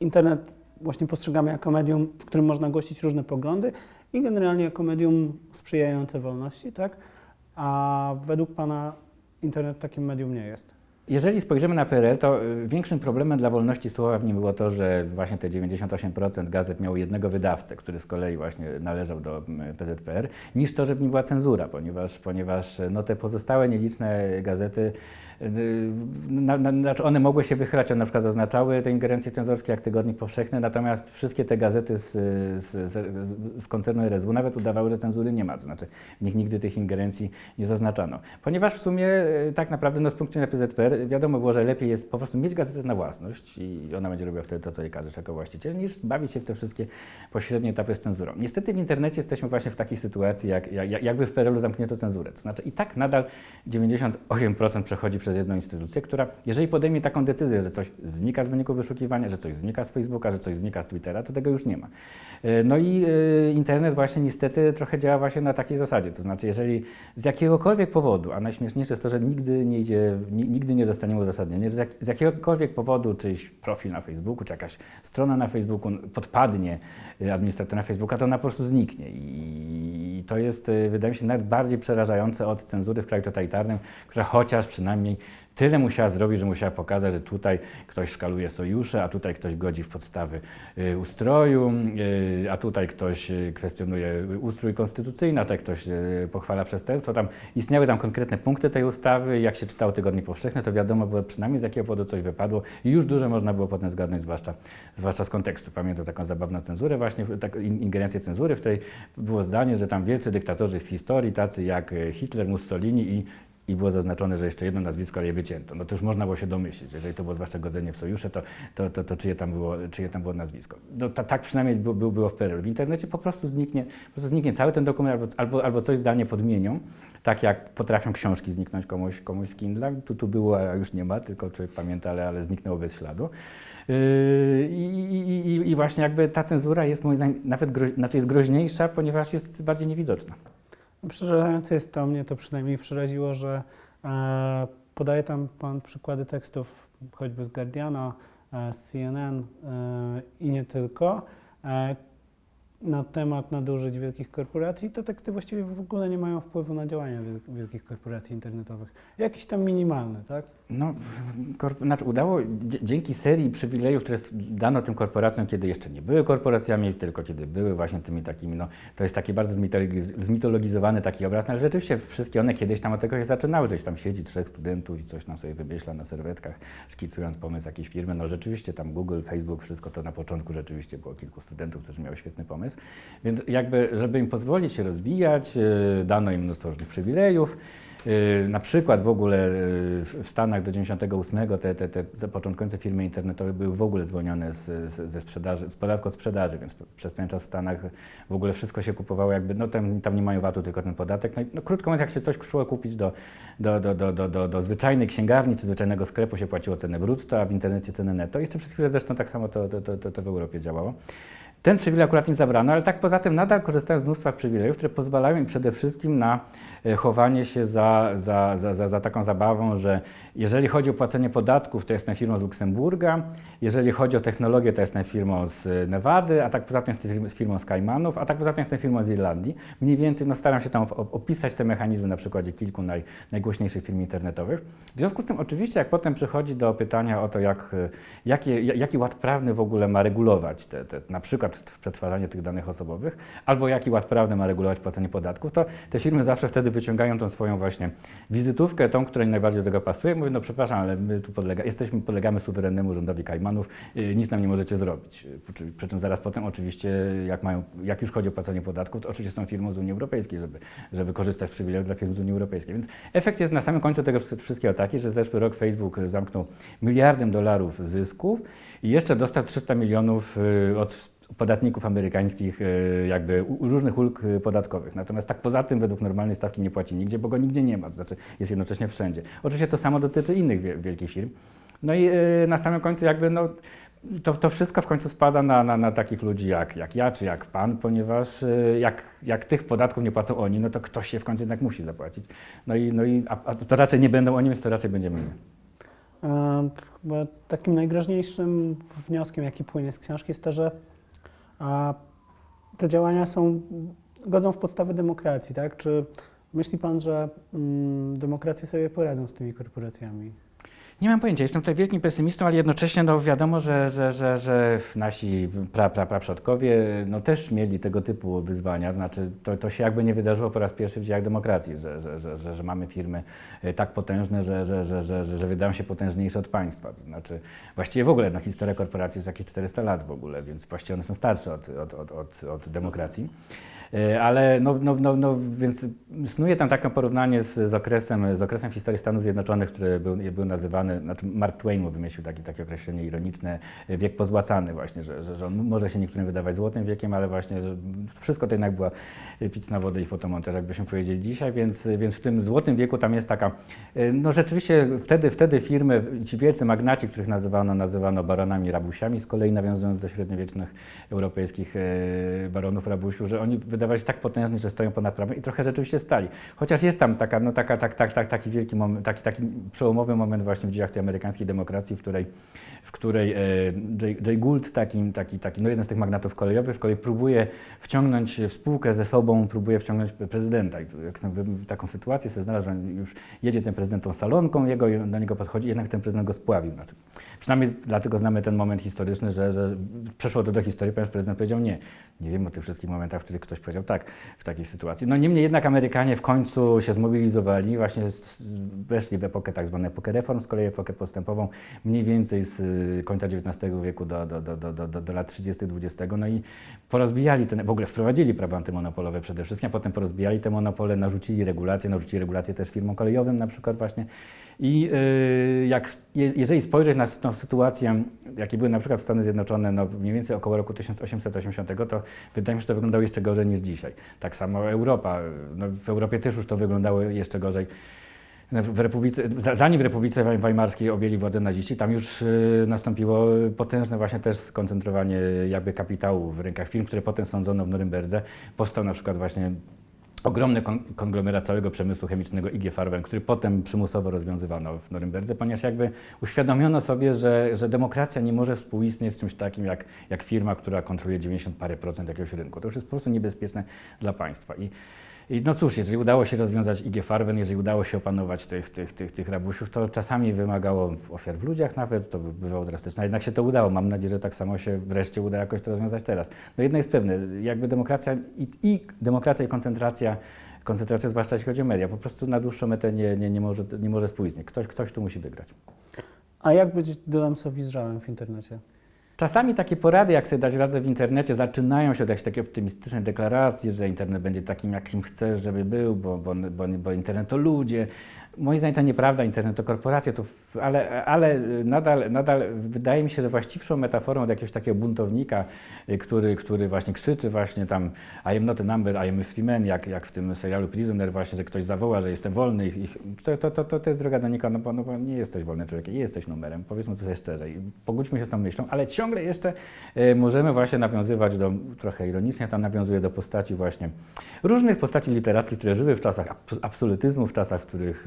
Internet właśnie postrzegamy jako medium, w którym można głosić różne poglądy i generalnie jako medium sprzyjające wolności, tak? A według Pana internet takim medium nie jest. Jeżeli spojrzymy na PRL, to y, większym problemem dla wolności słowa w nim było to, że właśnie te 98% gazet miało jednego wydawcę, który z kolei właśnie należał do PZPR, niż to, że w nim była cenzura, ponieważ, ponieważ no, te pozostałe nieliczne gazety, na, na, znaczy one mogły się wychylać, one na przykład zaznaczały te ingerencje cenzorskie jak Tygodnik Powszechny, natomiast wszystkie te gazety z, z, z, z koncernu RSW nawet udawały, że cenzury nie ma, to znaczy w nich nigdy tych ingerencji nie zaznaczano. Ponieważ w sumie y, tak naprawdę no, z punktu widzenia PZPR wiadomo było, że lepiej jest po prostu mieć gazetę na własność i ona będzie robiła wtedy to, co jej każesz jako właściciel, niż bawić się w te wszystkie pośrednie etapy z cenzurą. Niestety w internecie jesteśmy właśnie w takiej sytuacji, jak, jak, jakby w PRL-u zamknięto cenzurę. To znaczy i tak nadal 98% przechodzi przez jedną instytucję, która jeżeli podejmie taką decyzję, że coś znika z wyniku wyszukiwania, że coś znika z Facebooka, że coś znika z Twittera, to tego już nie ma. E, No i e, internet właśnie niestety trochę działa właśnie na takiej zasadzie. To znaczy jeżeli z jakiegokolwiek powodu, a najśmieszniejsze jest to, że nigdy nie idzie, ni- nigdy nie dostaniemy uzasadnienia, że z, jak, z jakiegokolwiek powodu czyjś profil na Facebooku, czy jakaś strona na Facebooku podpadnie y, administratora Facebooka, to ona po prostu zniknie. I to jest, wydaje mi się, nawet bardziej przerażające od cenzury w kraju totalitarnym, która chociaż przynajmniej tyle musiała zrobić, że musiała pokazać, że tutaj ktoś szkaluje sojusze, a tutaj ktoś godzi w podstawy y, ustroju, y, a tutaj ktoś y, kwestionuje ustrój konstytucyjny, a tutaj ktoś pochwala przestępstwo. Tam istniały tam konkretne punkty tej ustawy. Jak się czytało Tygodnie Powszechne, to wiadomo było przynajmniej z jakiego powodu coś wypadło i już dużo można było potem zgadnąć, zwłaszcza, zwłaszcza z kontekstu. Pamiętam taką zabawną cenzurę właśnie, tak, in- ingerencję cenzury, w której było zdanie, że tam wielcy dyktatorzy z historii, tacy jak Hitler, Mussolini i i było zaznaczone, że jeszcze jedno nazwisko, ale je wycięto. No to już można było się domyślić, jeżeli to było zwłaszcza godzenie w sojusze, to, to, to, to czyje, tam było, czyje tam było nazwisko. No, ta, tak przynajmniej było, było- w PRL. W internecie po prostu zniknie, po prostu zniknie cały ten dokument albo, albo, albo coś zdalnie podmienią, tak jak potrafią książki zniknąć komuś, komuś z Kindla. Tu, tu było, a już nie ma, tylko człowiek pamięta, ale, ale zniknęło bez śladu. Yy, i, i, I właśnie jakby ta cenzura jest moim zdaniem nawet groź, znaczy jest groźniejsza, ponieważ jest bardziej niewidoczna. Przerażające jest to, mnie to przynajmniej przeraziło, że e, podaje tam Pan przykłady tekstów choćby z Guardiana, e, z CNN e, i nie tylko, na temat nadużyć wielkich korporacji. Te teksty właściwie w ogóle nie mają wpływu na działania wiel- wielkich korporacji internetowych. Jakiś tam minimalny, tak? No, znaczy udało dzięki serii przywilejów, które dano tym korporacjom, kiedy jeszcze nie były korporacjami, tylko kiedy były właśnie tymi takimi, no to jest taki bardzo zmitologiz- zmitologizowany taki obraz, no, ale rzeczywiście wszystkie one kiedyś tam od tego się zaczynały, że tam siedzi trzech studentów i coś na sobie wymyśla na serwetkach, szkicując pomysł jakiejś firmy. No rzeczywiście tam Google, Facebook, wszystko to na początku rzeczywiście było kilku studentów, którzy miały świetny pomysł. Więc jakby, żeby im pozwolić się rozwijać, yy, dano im mnóstwo różnych przywilejów. Yy, Na przykład w ogóle w w Stanach do 98 te, te, te zapoczątkujące firmy internetowe były w ogóle zwolnione z, z, ze sprzedaży, z podatku od sprzedaży, więc przez pewien czas w Stanach w ogóle wszystko się kupowało jakby, no tam, tam nie mają VAT-u, tylko ten podatek. No, no krótko mówiąc, jak się coś szło kupić do, do, do, do, do, do, do zwyczajnej księgarni czy zwyczajnego sklepu się płaciło cenę brutto, a w internecie cenę netto. Jeszcze przez chwilę zresztą tak samo to, to, to, to w Europie działało. Ten przywilej akurat im zabrano, ale tak poza tym nadal korzystają z mnóstwa przywilejów, które pozwalają im przede wszystkim na e, chowanie się za, za, za, za, za taką zabawą, że jeżeli chodzi o płacenie podatków, to jestem firmą z Luksemburga, jeżeli chodzi o technologię, to jestem firmą z e, Nevady, a tak poza tym jestem firm- firmą z Kajmanów, a tak poza tym jestem firmą z Irlandii. Mniej więcej no, staram się tam op- op- opisać te mechanizmy na przykładzie kilku naj, najgłośniejszych firm internetowych. W związku z tym oczywiście, jak potem przychodzi do pytania o to, jak, e, jakie, ja- jaki ład prawny w ogóle ma regulować te, te, na przykład przetwarzanie tych danych osobowych, albo jaki ład prawny ma regulować płacenie podatków, to te firmy zawsze wtedy wyciągają tą swoją właśnie wizytówkę, tą, która im najbardziej do tego pasuje. Mówię, no przepraszam, ale my tu podlega, jesteśmy, podlegamy suwerennemu rządowi Kajmanów, yy, nic nam nie możecie zrobić. Yy, Przy, czym zaraz potem oczywiście, jak, mają, jak już chodzi o płacenie podatków, to oczywiście są firmą z Unii Europejskiej, żeby, żeby korzystać z przywilejów dla firm z Unii Europejskiej. Więc efekt jest na samym końcu tego wszy- wszystkiego taki, że zeszły rok Facebook zamknął miliardem dolarów zysków i jeszcze dostał 300 milionów yy, od podatników amerykańskich e, jakby różnych ulg podatkowych. Natomiast tak poza tym według normalnej stawki nie płaci nigdzie, bo go nigdzie nie ma, to znaczy jest jednocześnie wszędzie. Oczywiście to samo dotyczy innych wie- wielkich firm. No i e, na samym końcu jakby no, to, to wszystko w końcu spada na, na, na takich ludzi jak, jak ja czy jak pan, ponieważ e, jak, jak tych podatków nie płacą oni, no to ktoś się w końcu jednak musi zapłacić. No i, no i a, a to raczej nie będą oni, więc to raczej będziemy my. E, Chyba takim najgroźniejszym wnioskiem, jaki płynie z książki, jest to, że a, te działania są, godzą w podstawy demokracji, tak? Czy myśli Pan, że mm, demokracje sobie poradzą z tymi korporacjami? Nie mam pojęcia, jestem tutaj wielkim pesymistą, ale jednocześnie no, wiadomo, że, że, że, że nasi pra, pra, praprzodkowie no, też mieli tego typu wyzwania. Znaczy, to, to się jakby nie wydarzyło po raz pierwszy w dziejach demokracji, że, że, że, że, że mamy firmy e, tak potężne, że, że, że, że, że, że wydają się potężniejsze od państwa. Znaczy, właściwie w ogóle no, historia korporacji jest jakieś 400 lat w ogóle, więc właściwie one są starsze od, od, od, od, od demokracji. E, Ale no, no, no, no, więc snuje tam takie porównanie z, z, okresem, z okresem historii Stanów Zjednoczonych, który był, był nazywany, znaczy Mark Twain mu wymyślił takie, takie określenie ironiczne, wiek pozłacany właśnie, że, że, że on może się niektórym wydawać złotym wiekiem, ale właśnie wszystko to jednak była pic na wodę i fotomontaż, jakbyśmy powiedzieli dzisiaj, więc, więc w tym złotym wieku tam jest taka, e, no rzeczywiście wtedy, wtedy firmy, ci wielcy magnaci, których nazywano, nazywano baronami rabusiami, z kolei nawiązując do średniowiecznych europejskich e, baronów rabusiów, że oni wydawali się tak potężni, że stoją ponad prawem i trochę rzeczywiście stali. Chociaż jest tam taka, no taka, tak, tak, tak, taki wielki moment, taki, taki przełomowy moment właśnie w dziejach tej amerykańskiej demokracji, w której, w której e, Jay, Jay Gould, taki, taki, taki, no jeden z tych magnatów kolejowych, z kolei próbuje wciągnąć w spółkę ze sobą, próbuje wciągnąć prezydenta. I taką sytuację sobie znalazł, że już jedzie ten prezydent tą salonką jego i do niego podchodzi, jednak ten prezydent go spławił. Znaczy, przynajmniej dlatego znamy ten moment historyczny, że, że przeszło to do historii, ponieważ prezydent powiedział nie. Nie wiem o tych wszystkich momentach, w których ktoś powiedział tak w takiej sytuacji. No niemniej jednak Amerykanie w końcu się zmobilizowali, właśnie weszli w epokę tak zwaną epokę reform, z kolei epokę postępową, mniej więcej z y, końca XIX wieku do, do, do, do, do, do lat 30. XX. No i porozbijali ten, w ogóle wprowadzili prawa antymonopolowe przede wszystkim, a potem porozbijali te monopole, narzucili regulacje, narzucili regulacje też firmom kolejowym na przykład właśnie. I y, jak, je, jeżeli spojrzeć na tą sytuację, jakie były na przykład Stany Zjednoczone no, mniej więcej około roku 1880, to wydaje mi się, że to wyglądało jeszcze gorzej niż dzisiaj. Tak samo Europa. No, w Europie też już to wyglądało jeszcze gorzej. W Republice, za- zanim w Republice Weimarskiej objęli władzę naziści, tam już y, nastąpiło potężne właśnie też skoncentrowanie jakby kapitału w rękach firm, które potem sądzono w Norymberdze. Powstał na przykład właśnie ogromny kon- konglomerat całego przemysłu chemicznego IG Farben, który potem przymusowo rozwiązywano w Norymberdze, ponieważ jakby uświadomiono sobie, że, że demokracja nie może współistnieć z czymś takim jak, jak firma, która kontroluje 90 parę procent jakiegoś rynku. To już jest po prostu niebezpieczne dla państwa. I, i no cóż, jeżeli udało się rozwiązać IG Farben, jeżeli udało się opanować tych, tych, tych, tych rabusiów, to czasami wymagało ofiar w ludziach nawet, to by- bywało drastyczne. Jednak się to udało. Mam nadzieję, że tak samo się wreszcie uda jakoś to rozwiązać teraz. No jedno jest pewne, jakby demokracja i, i demokracja i koncentracja, koncentracja zwłaszcza jeśli chodzi o media, po prostu na dłuższą metę nie, nie, nie, może, nie może współistnieć. Ktoś, ktoś tu musi wygrać. A jak być żałem w internecie? Czasami takie porady, jak sobie dać radę w internecie, zaczynają się od jakiejś takiej optymistycznej deklaracji, że internet będzie takim, jakim chcesz, żeby był, bo, bo, bo, bo internet to ludzie. Moim zdaniem to nieprawda, internet to korporacje, to, ale, ale nadal, nadal wydaje mi się, że właściwszą metaforą od jakiegoś takiego buntownika, y, który, który właśnie krzyczy właśnie tam I am not a number, I am a free man, jak, jak w tym serialu Prisoner właśnie, że ktoś zawoła, że jestem wolny. I, to, to, to, to jest droga do nikąd, no bo, no bo nie jesteś wolny człowiekiem, jesteś numerem, powiedzmy to sobie szczerze i pogódźmy się z tą myślą, ale ciągle jeszcze y, możemy właśnie nawiązywać do, trochę ironicznie tam nawiązuje do postaci właśnie różnych postaci literackich, które żyły w czasach abs- absolutyzmu, w czasach, w których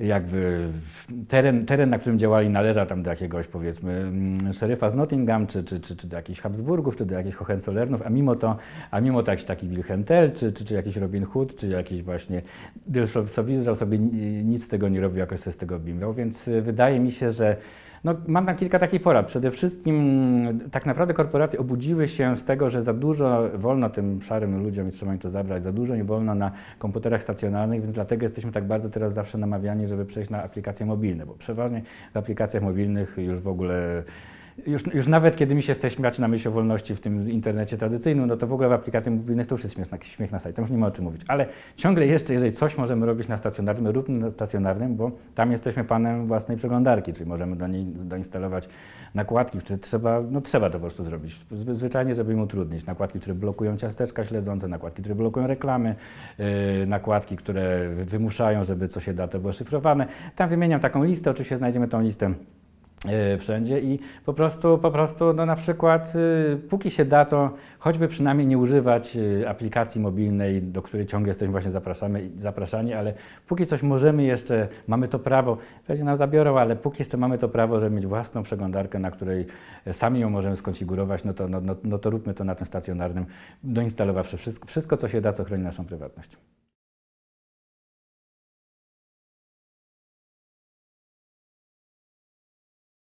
jakby teren, teren, na którym działali, należał tam do jakiegoś powiedzmy mm, szeryfa z Nottingham, czy, czy, czy, czy do jakichś Habsburgów, czy do jakichś Hohenzollernów, a mimo to, a mimo to jakiś taki Wilhelm Tell, czy, czy, czy jakiś Robin Hood, czy jakiś właśnie Dilszow sobie ni- nic z tego nie robił, jakoś sobie z tego bimbał, więc y, wydaje mi się, że no, mam tam kilka takich porad. Przede wszystkim mm, tak naprawdę korporacje obudziły się z tego, że za dużo wolno tym szarym ludziom i trzeba im to zabrać, za dużo nie wolno na komputerach stacjonarnych, więc dlatego jesteśmy tak bardzo teraz zawsze namawiani, żeby przejść na aplikacje mobilne, bo przeważnie w aplikacjach mobilnych już w ogóle już, już nawet kiedy mi się chce śmiać na myśl o wolności w tym internecie tradycyjnym, no to w ogóle w aplikacjach mobilnych to już jest śmieszna, śmiech na sajcie, tam już nie ma o czym mówić. Ale ciągle jeszcze, jeżeli coś możemy robić na stacjonarnym, róbmy na stacjonarnym, bo tam jesteśmy panem własnej przeglądarki, czyli możemy do niej doinstalować nakładki, które trzeba, no trzeba to po prostu zrobić. Zwy- Zwyczajnie, żeby im utrudnić. Nakładki, które blokują ciasteczka śledzące, nakładki, które blokują reklamy, yy, nakładki, które wy- wymuszają, żeby co się da, to było szyfrowane. Tam wymieniam taką listę, oczywiście znajdziemy tą listę wszędzie i po prostu, po prostu no na przykład y, póki się da, to choćby przynajmniej nie używać y, aplikacji mobilnej, do której ciągle jesteśmy właśnie zapraszamy, zapraszani, ale póki coś możemy jeszcze, mamy to prawo, pewnie nam zabiorą, ale póki jeszcze mamy to prawo, żeby mieć własną przeglądarkę, na której sami ją możemy skonfigurować, no to, no, no, no to róbmy to na tym stacjonarnym, doinstalowawszy wszystko, wszystko, co się da, co chroni naszą prywatność.